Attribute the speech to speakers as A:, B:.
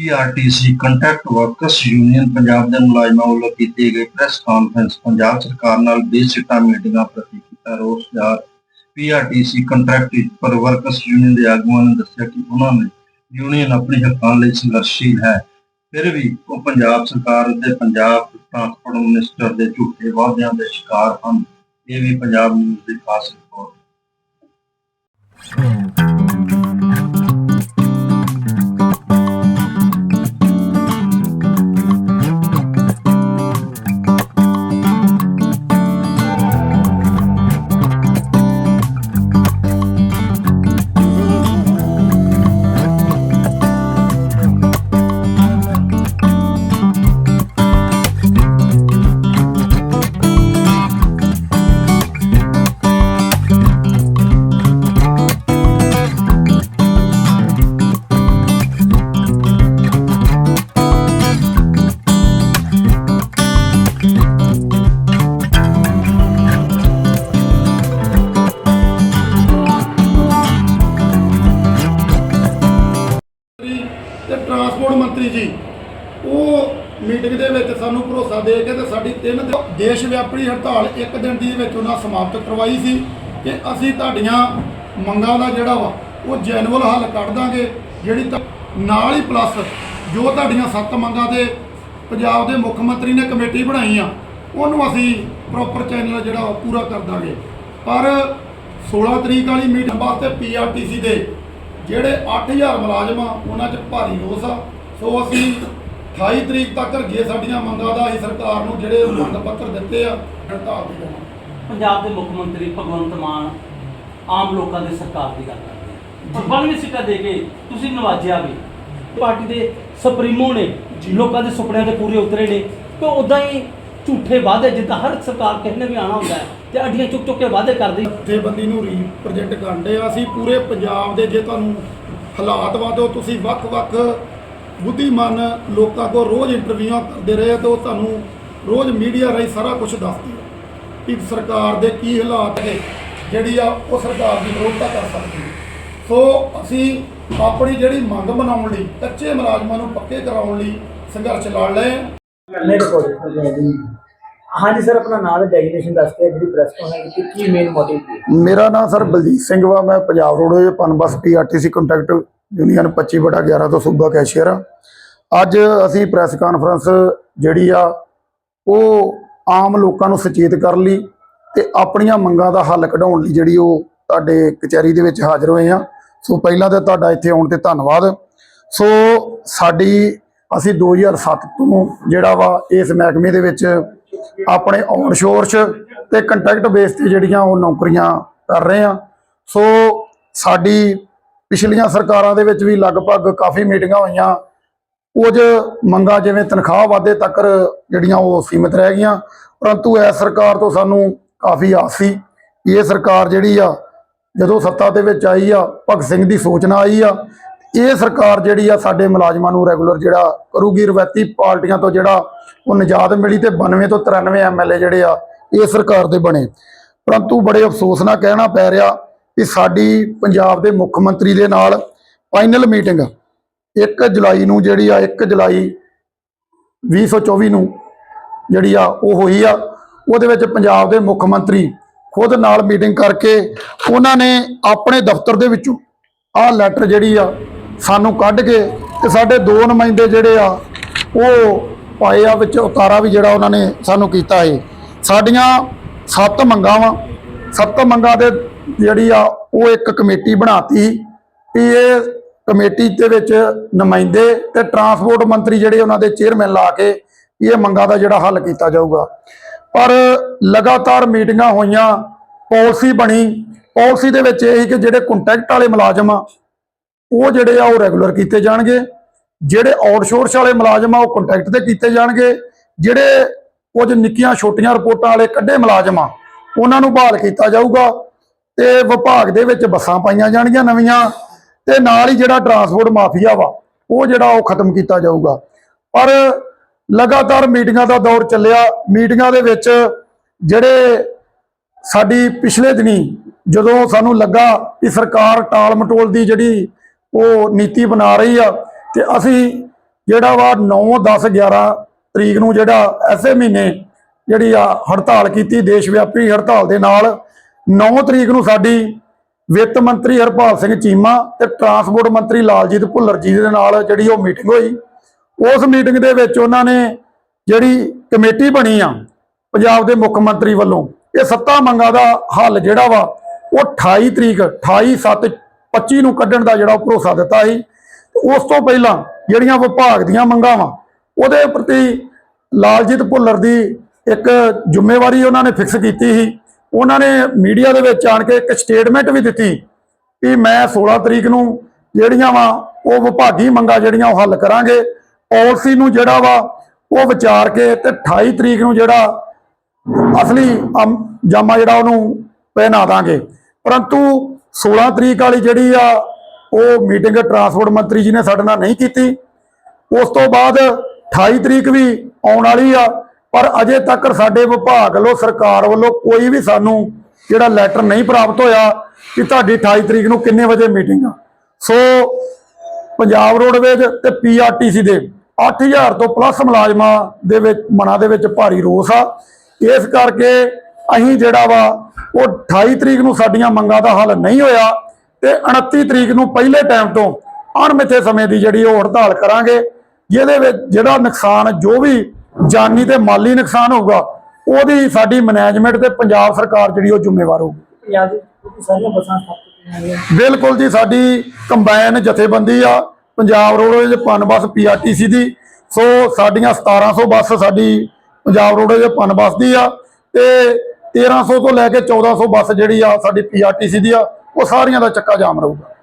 A: PRTC contract workers union Punjab ਦੇ ਮੁਲਾਜ਼ਮਾਂ ਵੱਲੋਂ ਕੀਤੀ ਗਈ ਪ੍ਰੈਸ ਕਾਨਫਰੰਸ ਪੰਜਾਬ ਸਰਕਾਰ ਨਾਲ ਬੇਸਿੱਟਾ ਮੀਟਿੰਗਾਂ ਪ੍ਰਤੀ ਕੀਤਾ ਰੋਸ ਜ਼ਾਹਰ। ਪੀਆਰਟੀਸੀ ਕੰਟਰੈਕਟ ਪਰ ਵਰਕਰਸ ਯੂਨੀਅਨ ਦੇ ਆਗੂਆਂ ਨੇ ਦੱਸਿਆ ਕਿ ਉਹਨਾਂ ਨੇ ਯੂਨੀਅਨ ਆਪਣੇ ਹੱਕਾਂ ਲਈ ਸੰਘਰਸ਼ੀਲ ਹੈ। ਫਿਰ ਵੀ ਉਹ ਪੰਜਾਬ ਸਰਕਾਰ ਅਤੇ ਪੰਜਾਬ ਟਰਾਂਸਪੋਰਟ ਮਿਨਿਸਟਰ ਦੇ ਝੂਠੇ ਵਾਅਦਿਆਂ ਦੇ ਸ਼ਿਕਾਰ ਹਨ। ਇਹ ਵੀ ਪੰਜਾਬ ਨਿਊਜ਼ ਦੀ ਖਾਸ ਰਿਪੋਰਟ
B: ਟਰਾਂਸਪੋਰਟ ਮੰਤਰੀ ਜੀ, ਉਹ ਮੀਟਿੰਗ ਦੇ ਵਿੱਚ ਸਾਨੂੰ ਭਰੋਸਾ ਦੇ ਕੇ ਤੇ ਸਾਡੀ ਤਿੰਨ ਦਿਨ ਦੇਸ਼ ਵਿਆਪੀ ਹੜਤਾਲ ਇੱਕ ਦਿਨ ਦੀ ਵਿੱਚ ਉਹਨਾਂ ਸਮਾਪਤ ਕਰਵਾਈ ਸੀ ਕਿ ਅਸੀਂ ਤੁਹਾਡੀਆਂ ਮੰਗਾਂ ਦਾ ਜਿਹੜਾ ਵਾ, ਉਹ ਜੈਨੂਅਲ ਹੱਲ ਕੱਢ ਦਾਂਗੇ, ਜਿਹੜੀ ਤਾਂ ਨਾਲ ਹੀ ਪਲੱਸ ਜੋ ਤੁਹਾਡੀਆਂ ਸੱਤ ਮੰਗਾਂ ਦੇ ਪੰਜਾਬ ਦੇ ਮੁੱਖ ਮੰਤਰੀ ਨੇ ਕਮੇਟੀ ਬਣਾਈ ਆ, ਉਹਨੂੰ ਅਸੀਂ ਪ੍ਰੋਪਰ ਚੈਨਲ ਜਿਹੜਾ ਵਾ ਪੂਰਾ ਕਰ ਦਾਂਗੇ। ਪਰ 16 ਤਰੀਕ ਵਾਲੀ ਮੀਟਿੰਗ ਵਾਸਤੇ ਪੀਆਰਟੀਸੀ ਦੇ ਜਿਹੜੇ 8000 ਮੁਲਾਜ਼ਮ ਆ ਉਹਨਾਂ 'ਚ ਭਾਰੀ ਰੋਸ ਆ। ਸੋ ਅਸੀਂ 28 ਤਰੀਕ ਤੱਕ ਜੇ ਸਾਡੀਆਂ ਮੰਗਾਂ ਦਾ ਅਸੀਂ ਸਰਕਾਰ ਨੂੰ ਜਿਹੜੇ ਮੰਗ ਪੱਤਰ ਦਿੱਤੇ ਆ ਹੜਤਾਲ ਤੇ
C: ਪੰਜਾਬ ਦੇ ਮੁੱਖ ਮੰਤਰੀ ਭਗਵੰਤ ਮਾਨ ਆਮ ਲੋਕਾਂ ਦੀ ਸਰਕਾਰ ਦੀ ਗੱਲ ਕਰਦੇ ਆ। ਪਰ ਬੰਨਵੇਂ ਸੀਟਾਂ ਦੇ ਕੇ ਤੁਸੀਂ ਨਵਾਜਿਆ ਵੀ। ਪਾਰਟੀ ਦੇ ਸੁਪਰੀਮੋ ਨੇ। ਲੋਕਾਂ ਦੇ ਸੁਪਨਿਆਂ ਤੇ ਪੂਰੇ ਉਤਰੇ ਨੇ। ਤੇ ਉਦਾਂ ਹੀ ਝੂਠੇ ਵਾਅਦੇ ਜਿੱਦਾਂ ਹਰ ਸਰਕਾਰ ਨੇ ਵੀ ਆਣਾ ਹੁੰਦਾ ਹੈ। ਤੇ ਅੱਡੀਆਂ ਚੁੱਕ ਚੁੱਕ ਕੇ ਵਾਅਦੇ ਕਰਦੀ।
B: ਜਥੇਬੰਦੀ ਨੂੰ ਰੀਪ੍ਰੈਜ਼ੈਂਟ ਕਰਦੇ ਆ ਅਸੀਂ ਪੂਰੇ ਪੰਜਾਬ ਦੇ ਜੇ ਤੁਹਾਨੂੰ ਹਾਲਾਤ ਵਾਦੋ ਤੁਸੀਂ ਵੱਖ-ਵੱਖ ਬੁੱਧੀਮਾਨ ਲੋਕਾਂ ਕੋਲ ਰੋਜ਼ ਇੰਟਰਵਿਊਆਂ ਕਰਦੇ ਰਹੇ ਤੇ ਉਹ ਤੁਹਾਨੂੰ ਰੋਜ਼ ਮੀਡੀਆ ਰਾਹੀਂ ਸਾਰਾ ਕੁਝ ਦੱਸਦੀ ਹੈ ਕਿ ਸਰਕਾਰ ਦੇ ਕੀ ਹਾਲਾਤ ਨੇ ਜਿਹੜੀ ਆ ਉਹ ਸਰਕਾਰ ਦੀ ਵਿਰੋਧਤਾ ਕਰ ਸਕਦੀ ਹੈ ਸੋ ਅਸੀਂ ਆਪਣੀ ਜਿਹੜੀ ਮੰਗ ਬਣਾਉਣ ਲਈ ਕੱਚੇ ਮੁਲਾਜ਼ਮਾਂ ਨੂੰ ਪੱਕੇ ਕਰਾਉਣ ਲਈ ਸੰਘਰਸ਼ ਲੜ
D: ਰਿਕਾਰਡ ਹਾਂਜੀ ਸਰ, ਆਪਣਾ ਨਾਮ ਤੇ ਦੱਸ ਕੇ ਜਿਹੜੀ ਪ੍ਰੈਸ ਕਾਨਫਰੰਸ ਕੀਤੀ, ਕੀ ਮੇਨ ਮੋਟਿਵ ਕੀ
B: ਮੇਰਾ ਨਾਮ ਸਰ ਬਲਜੀਤ ਸਿੰਘ ਵਾ, ਮੈਂ Punjab roadways PUNBUS PRTC contract union 25 ਬਟਾ 11 ਤੋਂ ਸੂਬਾ ਕੈਸ਼ੀਅਰ ਆ। ਅੱਜ ਅਸੀਂ ਪ੍ਰੈਸ ਕਾਨਫਰੰਸ ਜਿਹੜੀ ਆ, ਉਹ ਆਮ ਲੋਕਾਂ ਨੂੰ ਸੁਚੇਤ ਕਰਨ ਲਈ ਤੇ ਆਪਣੀਆਂ ਮੰਗਾਂ ਦਾ ਹੱਲ ਕਢਾਉਣ ਲਈ ਜਿਹੜੀ ਉਹ ਤੁਹਾਡੇ ਕਚਹਿਰੀ ਦੇ ਵਿੱਚ ਹਾਜ਼ਰ ਹੋਏ ਆ। ਸੋ ਪਹਿਲਾਂ ਤਾਂ ਤੁਹਾਡਾ ਇੱਥੇ ਆਉਣ ਤੇ ਧੰਨਵਾਦ। ਸੋ ਸਾਡੀ, ਅਸੀਂ 2007 ਤੋਂ ਜਿਹੜਾ ਵਾ ਇਸ ਮਹਿਕਮੇ ਦੇ ਵਿੱਚ ਆਪਣੇ ਔਨਸ਼ੋਰਸ ਤੇ ਕੰਟੈਕਟ ਬੇਸ ਤੇ ਜਿਹੜੀਆਂ ਉਹ ਨੌਕਰੀਆਂ ਕਰ ਰਹੇ ਆ। ਸੋ ਸਾਡੀ ਪਿਛਲੀਆਂ ਸਰਕਾਰਾਂ ਦੇ ਵਿੱਚ ਵੀ ਲਗਭਗ ਕਾਫੀ ਮੀਟਿੰਗਾਂ ਹੋਈਆਂ। ਕੁਝ ਮੰਗਾਂ ਜਿਵੇਂ ਤਨਖਾਹ ਵਾਧੇ ਤੱਕ ਜਿਹੜੀਆਂ ਉਹ ਸੀਮਿਤ ਰਹਿ ਗਈਆਂ। ਪਰੰਤੂ ਇਸ ਸਰਕਾਰ ਤੋਂ ਸਾਨੂੰ ਕਾਫੀ ਆਸ ਸੀ ਇਹ ਸਰਕਾਰ ਜਿਹੜੀ ਆ, ਜਦੋਂ ਸੱਤਾ ਦੇ ਵਿੱਚ ਆਈ ਆ, ਭਗਤ ਸਿੰਘ ਦੀ ਸੋਚਣਾ ਆਈ ਆ, ਇਹ ਸਰਕਾਰ ਜਿਹੜੀ ਆ ਸਾਡੇ ਮੁਲਾਜ਼ਮਾਂ ਨੂੰ ਰੈਗੂਲਰ ਜਿਹੜਾ ਕਰੂਗੀ ਰਵਾਇਤੀ ਪਾਰਟੀਆਂ ਤੋਂ ਜਿਹੜਾ ਉਹ ਨਿਜਾਤ ਮਿਲੀ ਤੇ 92 ਤੋਂ 93 ਐਮਐਲਏ ਜਿਹੜੇ ਆ, ਇਹ ਸਰਕਾਰ ਦੇ ਬਣੇ। ਪਰੰਤੂ ਬੜੇ ਅਫਸੋਸ ਨਾਲ ਕਹਿਣਾ ਪੈ ਰਿਹਾ ਕਿ ਸਾਡੀ ਪੰਜਾਬ ਦੇ ਮੁੱਖ ਮੰਤਰੀ ਦੇ ਨਾਲ ਫਾਈਨਲ ਮੀਟਿੰਗ 1 ਜੁਲਾਈ ਨੂੰ ਜਿਹੜੀ ਆ 1 ਜੁਲਾਈ 2024 ਨੂੰ ਜਿਹੜੀ ਆ, ਉਹ ਹੋਈ ਆ। ਉਹਦੇ ਵਿੱਚ ਪੰਜਾਬ ਦੇ ਮੁੱਖ ਮੰਤਰੀ ਖੁਦ ਨਾਲ ਮੀਟਿੰਗ ਕਰਕੇ ਉਹਨਾਂ ਨੇ ਆਪਣੇ ਦਫ਼ਤਰ ਦੇ ਵਿੱਚੋਂ ਆਹ ਲੈਟਰ ਜਿਹੜੀ ਆ, ਸਾਨੂੰ ਕੱਢ ਕੇ ਤੇ ਸਾਡੇ ਦੋ ਨੁਮਾਇੰਦੇ ਜਿਹੜੇ ਆ, ਉਹ ਪਾਏ ਆ ਵਿੱਚ ਉਤਾਰਾ ਵੀ ਜਿਹੜਾ ਉਹਨਾਂ ਨੇ ਸਾਨੂੰ ਕੀਤਾ ਹੈ ਸਾਡੀਆਂ ਸੱਤ ਮੰਗਾਂ ਵਾ। ਸੱਤ ਮੰਗਾਂ ਦੇ ਜਿਹੜੀ ਆ, ਉਹ ਇੱਕ ਕਮੇਟੀ ਬਣਾਤੀ। ਵੀ ਇਹ ਕਮੇਟੀ ਦੇ ਵਿੱਚ ਨੁਮਾਇੰਦੇ ਤੇ ਟਰਾਂਸਪੋਰਟ ਮੰਤਰੀ ਜਿਹੜੇ ਉਹਨਾਂ ਦੇ ਚੇਅਰਮੈਨ ਲਾ ਕੇ ਇਹ ਮੰਗਾਂ ਦਾ ਜਿਹੜਾ ਹੱਲ ਕੀਤਾ ਜਾਊਗਾ। ਪਰ ਲਗਾਤਾਰ ਮੀਟਿੰਗਾਂ ਹੋਈਆਂ, ਪਾਲਿਸੀ ਬਣੀ। ਪਾਲਿਸੀ ਦੇ ਵਿੱਚ ਇਹ ਸੀ ਕਿ ਜਿਹੜੇ ਕੰਟੈਕਟ ਵਾਲੇ ਮੁਲਾਜ਼ਮ ਆ, ਉਹ ਜਿਹੜੇ ਆ, ਉਹ ਰੈਗੂਲਰ ਕੀਤੇ ਜਾਣਗੇ। ਜਿਹੜੇ ਆਊਟਸੋਰਸ ਵਾਲੇ ਮੁਲਾਜ਼ਮ ਆ, ਉਹ ਕੰਟੈਕਟ ਤੇ ਕੀਤੇ ਜਾਣਗੇ। ਜਿਹੜੇ ਕੁਝ ਨਿੱਕੀਆਂ, ਛੋਟੀਆਂ ਰਿਪੋਰਟਾਂ ਵਾਲੇ ਕੱਢੇ ਮੁਲਾਜ਼ਮ ਆ, ਉਹਨਾਂ ਨੂੰ ਬਹਾਲ ਕੀਤਾ ਜਾਊਗਾ ਤੇ ਵਿਭਾਗ ਦੇ ਵਿੱਚ ਬੱਸਾਂ ਪਾਈਆਂ ਜਾਣਗੀਆਂ ਨਵੀਆਂ ਤੇ ਨਾਲ ਹੀ ਜਿਹੜਾ ਟਰਾਂਸਪੋਰਟ ਮਾਫੀਆ ਵਾ, ਉਹ ਜਿਹੜਾ ਉਹ ਖਤਮ ਕੀਤਾ ਜਾਊਗਾ। ਪਰ ਲਗਾਤਾਰ ਮੀਟਿੰਗਾਂ ਦਾ ਦੌਰ ਚੱਲਿਆ। ਮੀਟਿੰਗਾਂ ਦੇ ਵਿੱਚ ਜਿਹੜੇ ਸਾਡੀ ਪਿਛਲੇ ਦਿਨੀ ਜਦੋਂ ਸਾਨੂੰ ਲੱਗਾ ਕਿ ਸਰਕਾਰ ਟਾਲ ਮਟੋਲ ਦੀ ਜਿਹੜੀ ਉਹ ਨੀਤੀ ਬਣਾ ਰਹੀ ਆ ਤੇ ਅਸੀਂ ਜਿਹੜਾ ਵਾ 9 10 11 ਤਰੀਕ ਨੂੰ ਜਿਹੜਾ ਐਸੇ ਮਹੀਨੇ ਜਿਹੜੀ ਆ ਹੜਤਾਲ ਕੀਤੀ, ਦੇਸ਼ ਵਿਆਪੀ ਹੜਤਾਲ ਦੇ ਨਾਲ 9 ਤਰੀਕ ਨੂੰ ਸਾਡੀ ਵਿੱਤ ਮੰਤਰੀ ਹਰਪਾਲ ਸਿੰਘ ਚੀਮਾ ਤੇ ਟਰਾਂਸਪੋਰਟ ਮੰਤਰੀ ਲਾਲਜੀਤ ਭੁੱਲਰ ਜੀ ਦੇ ਨਾਲ ਜਿਹੜੀ ਉਹ ਮੀਟਿੰਗ ਹੋਈ, ਉਸ ਮੀਟਿੰਗ ਦੇ ਵਿੱਚ ਉਹਨਾਂ ਨੇ ਜਿਹੜੀ ਕਮੇਟੀ ਬਣੀ ਆ ਪੰਜਾਬ ਦੇ ਮੁੱਖ ਮੰਤਰੀ ਵੱਲੋਂ, ਇਹ ਸੱਤਾ ਮੰਗਾਂ ਦਾ ਹੱਲ ਜਿਹੜਾ ਵਾ ਉਹ 28 ਤਰੀਕ 28 7 25 ਨੂੰ ਕੱਢਣ ਦਾ ਜਿਹੜਾ ਉਹ ਭਰੋਸਾ ਦਿੱਤਾ ਸੀ। ਉਸ ਤੋਂ ਪਹਿਲਾਂ ਜਿਹੜੀਆਂ ਵਿਭਾਗ ਦੀਆਂ ਮੰਗਾਂ ਵਾ, ਉਹਦੇ ਪ੍ਰਤੀ ਲਾਲਜੀਤ ਭੁੱਲਰ ਦੀ ਇੱਕ ਜ਼ਿੰਮੇਵਾਰੀ ਉਹਨਾਂ ਨੇ ਫਿਕਸ ਕੀਤੀ ਸੀ। ਉਹਨਾਂ ਨੇ ਮੀਡੀਆ ਦੇ ਵਿੱਚ ਆਣ ਕੇ ਇੱਕ ਸਟੇਟਮੈਂਟ ਵੀ ਦਿੱਤੀ ਕਿ ਮੈਂ 16 ਤਰੀਕ ਨੂੰ ਜਿਹੜੀਆਂ ਵਾ, ਉਹ ਵਿਭਾਗੀ ਮੰਗਾਂ ਜਿਹੜੀਆਂ ਉਹ ਹੱਲ ਕਰਾਂਗੇ। ਪਾਲਿਸੀ ਨੂੰ ਜਿਹੜਾ ਵਾ, ਉਹ ਵਿਚਾਰ ਕੇ ਤੇ 28 ਤਰੀਕ ਨੂੰ ਜਿਹੜਾ ਅਸਲੀ ਅਮ- ਜਾਮਾ ਜਿਹੜਾ ਉਹਨੂੰ ਪਹਿਨਾ ਦਾਂਗੇ। ਪਰੰਤੂ 16 ਤਰੀਕ ਵਾਲੀ ਜਿਹੜੀ ਆ ਉਹ ਮੀਟਿੰਗ ਟਰਾਂਸਪੋਰਟ ਮੰਤਰੀ ਜੀ ਨੇ ਸਾਡੇ ਨਾਲ ਨਹੀਂ ਕੀਤੀ। ਉਸ ਤੋਂ ਬਾਅਦ 28 ਤਰੀਕ ਵੀ ਆਉਣ ਵਾਲੀ ਆ, ਪਰ ਅਜੇ ਤੱਕ ਸਾਡੇ ਵਿਭਾਗ ਵੱਲੋਂ, ਸਰਕਾਰ ਵੱਲੋਂ ਕੋਈ ਵੀ ਸਾਨੂੰ ਜਿਹੜਾ ਲੈਟਰ ਨਹੀਂ ਪ੍ਰਾਪਤ ਹੋਇਆ ਕਿ ਤੁਹਾਡੀ 28 ਤਰੀਕ ਨੂੰ ਕਿੰਨੇ ਵਜੇ ਮੀਟਿੰਗ ਆ। ਸੋ ਪੰਜਾਬ ਰੋਡਵੇਜ਼ ਤੇ ਪੀਆਰਟੀਸੀ ਦੇ 8000 ਤੋਂ ਪਲੱਸ ਮੁਲਾਜ਼ਮਾਂ ਦੇ ਵਿੱਚ, ਮਨਾਂ ਦੇ ਵਿੱਚ ਭਾਰੀ ਰੋਸ ਆ। ਇਸ ਕਰਕੇ ਅਸੀਂ ਜਿਹੜਾ ਵਾ, ਉਹ 28 ਤਰੀਕ ਨੂੰ ਸਾਡੀਆਂ ਮੰਗਾਂ ਦਾ ਹੱਲ ਨਹੀਂ ਹੋਇਆ। ਤੇ 29 ਤਰੀਕ ਨੂੰ ਪਹਿਲੇ ਟਾਈਮ ਤੋਂ ਅਣਮਿੱਥੇ ਸਮੇਂ ਦੀ ਜਿਹੜੀ ਉਹ ਹੜਤਾਲ ਕਰਾਂਗੇ ਜਿਹਦੇ ਵਿੱਚ ਜਿਹੜਾ ਨੁਕਸਾਨ ਜੋ ਵੀ ਜਾਨੀ ਤੇ ਮਾਲੀ ਨੁਕਸਾਨ ਹੋਊਗਾ ਉਹਦੀ ਸਾਡੀ ਮੈਨੇਜਮੈਂਟ ਤੇ ਪੰਜਾਬ ਸਰਕਾਰ ਜਿਹੜੀ ਉਹ ਜ਼ਿੰਮੇਵਾਰ ਹੋਊਗੀ।
D: ਪੰਜਾਬ ਦੇ ਸਾਰੀਆਂ ਬੱਸਾਂ
B: ਬਿਲਕੁਲ ਜੀ ਸਾਡੀ ਕੰਬਾਈਨ ਜਥੇਬੰਦੀ ਆ ਪੰਜਾਬ ਰੋਡਵੇਜ਼ ਪਨਬਸ ਪੀਆਰਟੀਸੀ ਦੀ ਸੋ ਸਾਡੀਆਂ 1700 ਬੱਸ ਸਾਡੀ ਪੰਜਾਬ ਰੋਡਵੇਜ਼ ਪਨਬਸ ਦੀ ਆ ਤੇ 1300 ਤੋਂ ਲੈ ਕੇ 1400 ਬੱਸ ਜਿਹੜੀ ਆ ਸਾਡੀ ਪੀਆਰਟੀਸੀ ਦੀ ਆ ਉਹ ਸਾਰੀਆਂ ਦਾ ਚੱਕਾ ਜਾਮ ਰਹੂਗਾ।